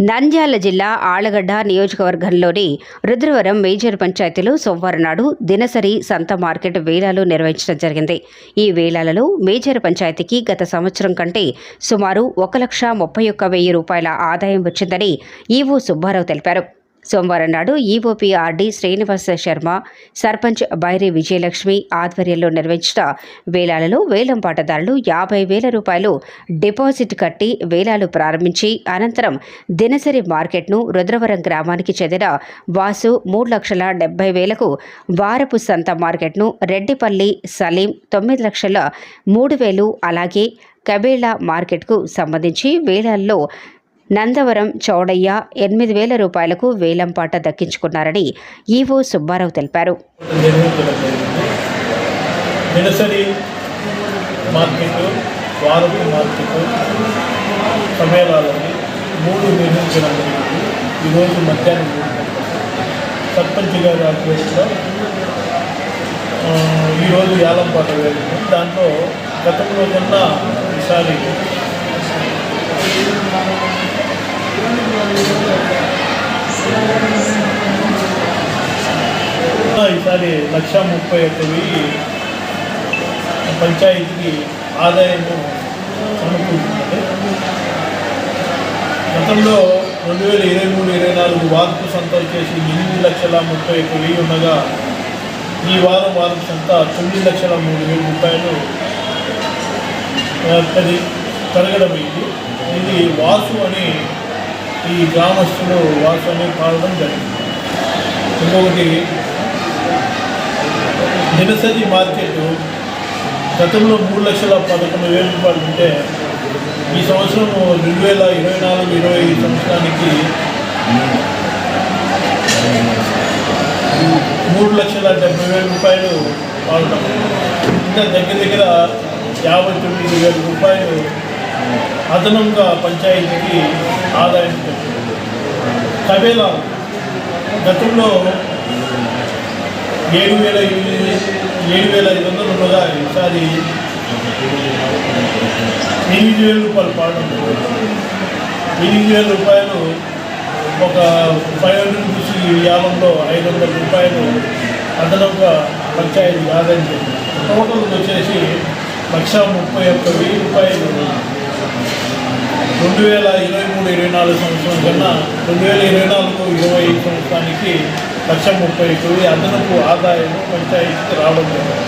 నంద్యాల జిల్లా ఆళ్ళగడ్డ నియోజకవర్గంలోని రుద్రవరం మేజర్ పంచాయతీలో సోమవారం నాడు దినసరి సంత మార్కెట్ వేలాలు నిర్వహించడం జరిగింది. ఈ వేలాలలో మేజర్ పంచాయతీకి గత సంవత్సరం కంటే సుమారు ఒక లక్ష ముప్పై ఒక్క వెయ్యి రూపాయల ఆదాయం వచ్చిందని ఈవో సుబ్బారావు తెలిపారు. సోమవారం నాడు ఈఓపీఆర్డీ శ్రీనివాస శర్మ సర్పంచ్ బైరి విజయలక్ష్మి ఆధ్వర్యంలో నిర్వహించిన వేలాలలో వేలం పాటదారులు యాభై వేల రూపాయలు డిపాజిట్ కట్టి వేలాలు ప్రారంభించి అనంతరం దినసరి మార్కెట్ను రుద్రవరం గ్రామానికి చెందిన వాసు మూడు లక్షల డెబ్బై వేలకు వారపు సంత మార్కెట్ను రెడ్డిపల్లి సలీం తొమ్మిది లక్షల మూడు వేలు అలాగే కబేళా మార్కెట్కు సంబంధించి వేలాల్లో నందవరం చౌడయ్య ఎనిమిది వేల రూపాయలకు వేలంపాట దక్కించుకున్నారని ఈవో సుబ్బారావు తెలిపారు. మూడు ఈరోజు మధ్యాహ్నం సర్పంచ్ గారి దాంట్లో గతంలో కన్నా ఈసారి ఈసారి లక్ష ముప్పై ఒక్క వెయ్యి పంచాయతీకి ఆదాయము సమకూరుతున్నది గతంలో రెండు వేల ఇరవై మూడు ఇరవై నాలుగు వార్పు సంతలు చేసి ఎనిమిది లక్షల ముప్పై ఒక్క వెయ్యి ఉండగా ఈ వారం వార్పు సంత తొమ్మిది లక్షల మూడు వేల రూపాయలు ఆ, అది పెరగడం అయింది ఇది వాసు అని ఈ గ్రామస్తులు వాసు అని పాడడం జరిగింది. ఇంకొకటి దినసరి మార్కెట్ గతంలో మూడు లక్షల పదకొండు వేల రూపాయలు ఉంటే ఈ సంవత్సరం రెండు వేల ఇరవై నాలుగు ఇరవై ఐదు సంవత్సరానికి మూడు లక్షల డెబ్బై వేల రూపాయలు వాడటం. ఇంకా దగ్గర దగ్గర యాభై తొమ్మిది వేల రూపాయలు అదనంగా పంచాయతీకి ఆదాయం తెచ్చింది. కబేలా గతంలో ఏడు వేల ఏడు వేల ఐదు వందలు ఉండగా ఈసారి ఎనిమిది వేల రూపాయలు పాడడం ఎనిమిది వేల రూపాయలు ఒక ఫైవ్ హండ్రెడ్ నుంచి యాభంలో ఐదు వందల రూపాయలు అదనంగా పంచాయతీ ఆదాయం జరిగింది. టోటల్ వచ్చేసి లక్ష ముప్పై ఒక్క వెయ్యి రూపాయలు రెండు వేల ఇరవై మూడు ఇరవై నాలుగు సంవత్సరం కన్నా రెండు వేల ఇరవై నాలుగు ఇరవై ఐదు సంవత్సరానికి లక్ష ముప్పై తొమ్మిది అదనపు ఆదాయం పంచాయతీకి రావడం జరిగింది